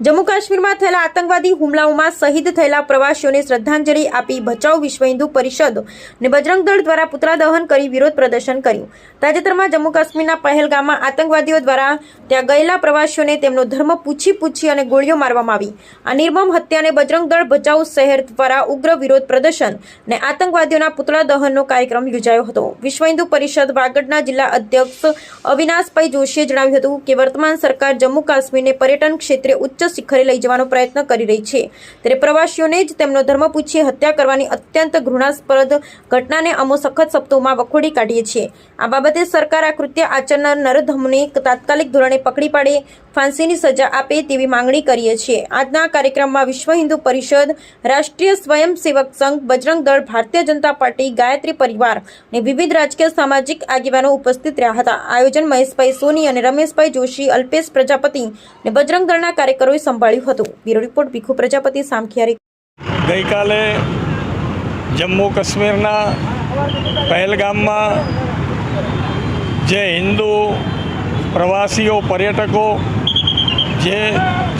જમ્મુ કાશ્મીરમાં થયેલા આતંકવાદી હુમલાઓમાં શહીદ થયેલા પ્રવાસીઓને શ્રદ્ધાંજલિ આપી બચાવ વિશ્વ હિન્દુ પરિષદ અને બજરંગ દળ દ્વારા પુતળા કરી વિરોધ પ્રદર્શન કર્યું. તાજેતરમાં જમ્મુ કાશ્મીરના પહેલગામમાં આતંકવાદીઓ દ્વારા ત્યાં ગયેલા પ્રવાસીઓને તેમનો ધર્મ પૂછી પૂછી અને ગોળીઓ મારવામાં આવી. આ નિર્મમ હત્યાને બજરંગ દળ બચાવ શહેર દ્વારા ઉગ્ર વિરોધ પ્રદર્શન અને આતંકવાદીઓના પુતળા દહનનો કાર્યક્રમ યોજાયો હતો. વિશ્વ હિન્દુ પરિષદ વાગડના જિલ્લા અધ્યક્ષ અવિનાશભાઈ જોશીએ જણાવ્યું હતું કે વર્તમાન સરકાર જમ્મુ કાશ્મીરને પર્યટન ક્ષેત્રે ઉચ્ચ શિખરે લઈ જવાનો પ્રયત્ન કરી રહી છે. ત્યારે પ્રવાસીઓને જ તેમનો ધર્મ પૂછી હત્યા કરવાની અત્યંત ઘૃણાસ્પદ ઘટનાને અમો સખત શબ્દોમાં વખોડી કાઢીએ છીએ. આ બાબતે સરકાર આ કૃત્ય આચરનાર નરધમને તાત્કાલિક ધોરણે પકડી પાડે, ફાંસીની સજા આપે તેવી માંગણી કરીએ છીએ. આજના કાર્યક્રમમાં વિશ્વ હિન્દુ પરિષદ, રાષ્ટ્રીય સ્વયંસેવક સંઘ, બજરંગ દળ, ભારતીય જનતા પાર્ટી, ગાયત્રી પરિવાર અને વિવિધ રાજકીય સામાજિક આગેવાનો ઉપસ્થિત રહ્યા હતા. આયોજન મહેશભાઈ સોની અને રમેશભાઈ જોશી, અલ્પેશ પ્રજાપતિ અને બજરંગ દળના કાર્યકરોએ સંભાળ્યું હતું. Bureau report, Bhikhu Prajapati, Samakhiyali. ગઈકાલે જમ્મુ કાશ્મીરના પહેલગામમાં જે હિન્દુ પ્રવાસીઓ, પર્યટકો જે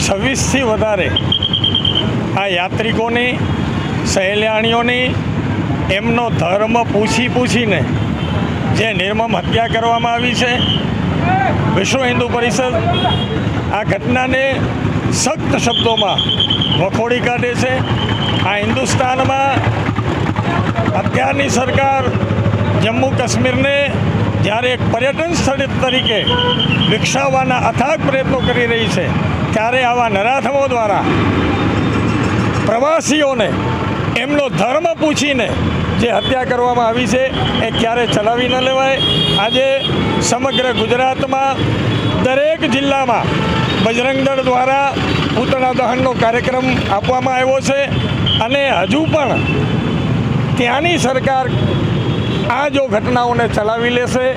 છવ્વીસથી વધારે આ યાત્રિકોની, સહેલાણીઓની, એમનો ધર્મ પૂછી પૂછીને જે નિર્મમ હત્યા કરવામાં આવી છે, વિશ્વ હિન્દુ પરિષદ આ ઘટનાને સખ્ત શબ્દોમાં વખોડી કાઢે છે. આ હિન્દુસ્તાનમાં અત્યારની સરકાર જમ્મુ કાશ્મીરને જ્યારે એક પર્યટન સ્થળ તરીકે વિકસાવવાના અથાગ પ્રયત્નો કરી રહી છે, ત્યારે આવા નરાધમો દ્વારા પ્રવાસીઓને એમનો ધર્મ પૂછીને જે હત્યા કરવામાં આવી છે, એ ક્યારે ચલાવી ન લેવાય? આજે સમગ્ર ગુજરાતમાં દરેક જિલ્લામાં બજરંગ દળ દ્વારા પૂતળા દહનનો કાર્યક્રમ આપવામાં આવ્યો છે અને હજુ પણ ત્યાંની સરકાર આ જો ઘટનાઓને ચલાવી લેશે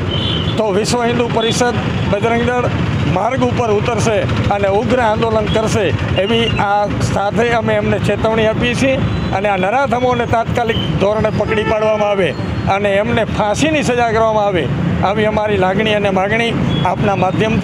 તો વિશ્વ હિન્દુ પરિષદ બજરંગ દળ માર્ગ ઉપર ઉતરશે અને ઉગ્ર આંદોલન કરશે એવી આ સાથે અમે એમને ચેતવણી આપીએ છીએ અને આ નરાધમોને તાત્કાલિક ધોરણે પકડી પાડવામાં આવે અને એમને ફાંસીની સજા કરવામાં આવે, આવી અમારી લાગણી અને માગણી આપના માધ્યમથી